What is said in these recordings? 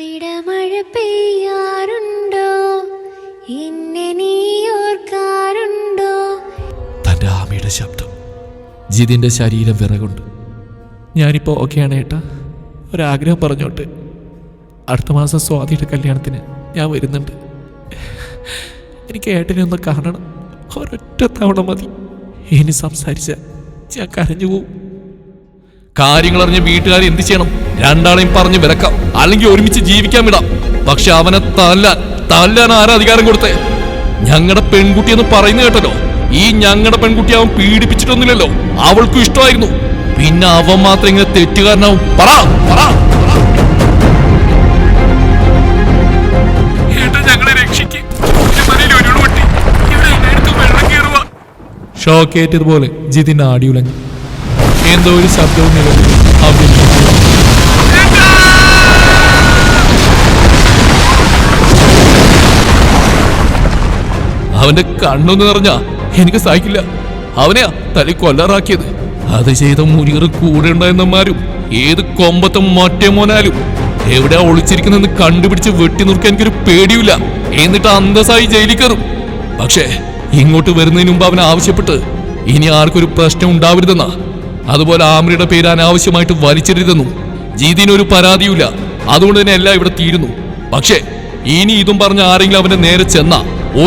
അവിടെ മഴ പെയ്യാറുണ്ടോ? എന്നെ നീ ഓർക്കാറുണ്ടോ തന്റെ ആമയുടെ ശബ്ദം ജിതിന്റെ ശരീരം വിറകുണ്ട്. ഞാനിപ്പോൾ ഓക്കെയാണ് ഏട്ടാ. ഒരാഗ്രഹം പറഞ്ഞോട്ടെ. അടുത്ത മാസം സ്വാതിയുടെ കല്യാണത്തിന് ഞാൻ വരുന്നുണ്ട്. എനിക്ക് ഏട്ടനെ ഒന്ന് കാണണം. ഒരൊറ്റ തവണ മതി. ഇനി സംസാരിച്ച ഞാൻ കരഞ്ഞു പോവും. കാര്യങ്ങൾ അറിഞ്ഞ വീട്ടുകാർ എന്ത് ചെയ്യണം? രണ്ടാളെയും പറഞ്ഞ് വിലക്കാം. അല്ലെങ്കിൽ ഒരുമിച്ച് ജീവിക്കാൻ വിടാം. പക്ഷെ അവനെ തല്ലാൻ തല്ലാൻ ആരാ അധികാരം കൊടുത്തേ? ഞങ്ങളുടെ പെൺകുട്ടി എന്ന് പറയുന്നത് കേട്ടല്ലോ. ഈ ഞങ്ങളുടെ പെൺകുട്ടി അവൻ പീഡിപ്പിച്ചിട്ടൊന്നുമില്ലല്ലോ. അവൾക്കും ഇഷ്ടമായിരുന്നു. പിന്നെ അവൻ മാത്രം ഇങ്ങനെ തെറ്റുകാരനാവും. പറ പറ. ഷോക്കേറ്റതുപോലെ ജിതിന്റെ ആടിയുലഞ്ഞു. എന്തോ ഒരു ശബ്ദവും നിലവിൽ അവന്റെ കണ്ണൊന്ന് നിറഞ്ഞ എനിക്ക് സഹിക്കില്ല. അവനെയാ തലി കൊല്ലാറാക്കിയത്. അത് ചെയ്ത മുനിയർ കൂടെ ഉണ്ടായിരുന്നമാരും ഏത് കൊമ്പത്തും മറ്റേ മോനാലും. എവിടെയാ ഒളിച്ചിരിക്കുന്നെന്ന് കണ്ടുപിടിച്ച് വെട്ടി നിർക്കാൻ എനിക്കൊരു പേടിയില്ല എന്നിട്ട് അന്തസ്സായി ജയിലിൽ കയറും. പക്ഷേ ഇങ്ങോട്ട് വരുന്നതിന് മുമ്പ് അവൻ ആവശ്യപ്പെട്ട് ഇനി ആർക്കൊരു പ്രശ്നം ഉണ്ടാവരുതെന്നാ അതുപോലെ ആമ്രിയുടെ പേര് അനാവശ്യമായിട്ട് വലിച്ചെറിയതെന്നും ജീതിനൊരു പരാതിയുമില്ല. അതുകൊണ്ട് തന്നെ എല്ലാം ഇവിടെ തീരുന്നു. പക്ഷേ ഇനി ഇതും പറഞ്ഞ ആരെങ്കിലും അവന്റെ നേരെ ചെന്ന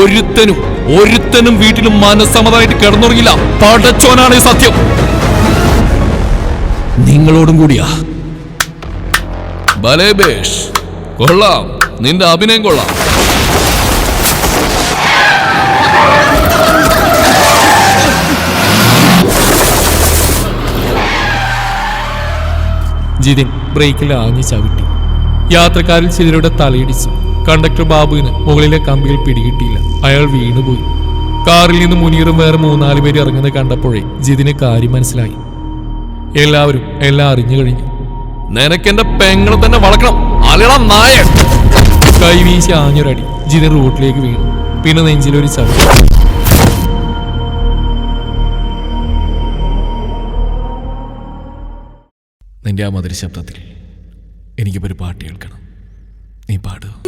ഒരുത്തനും ഒരുത്തനും വീട്ടിലും മനസ്സമ്മതമായിട്ട് കിടന്നുറങ്ങില്ല. പടച്ചോനാണ് സത്യം. നിങ്ങളോടും കൂടിയാ. ബലേബേഷ് കൊള്ളാം. നിന്റെ അഭിനയം കൊള്ളാം. ജിതിൻ ബ്രേക്കിൽ ആഞ്ഞു ചവിട്ടി. യാത്രക്കാരിൽ ചിലരുടെ തലയിടിച്ചു. കണ്ടക്ടർ ബാബുവിന് മുകളിലെ കമ്പിയിൽ പിടികിട്ടിയില്ല. അയാൾ വീണുപോയി. കാറിൽ നിന്ന് മുനീറും വേറെ മൂന്നാൽ പേര് ഇറങ്ങുന്നത് കണ്ടപ്പോഴേ ജിതിന് കാര്യം മനസ്സിലായി. എല്ലാവരും എല്ലാം അറിഞ്ഞു കഴിഞ്ഞു. നിനക്കെന്റെ പെങ്ങളെ തന്നെ വളക്കണം. നായ. കൈവീശി ആഞ്ഞൊരടി ജിതിൻ റോട്ടിലേക്ക് വീണു. പിന്നെ നെഞ്ചിലൊരു ചവിട്ടി. നിന്റെ ആ മധുര ശബ്ദത്തിൽ എനിക്കിപ്പോ ഒരു പാട്ട് കേൾക്കണം. നീ പാടുക.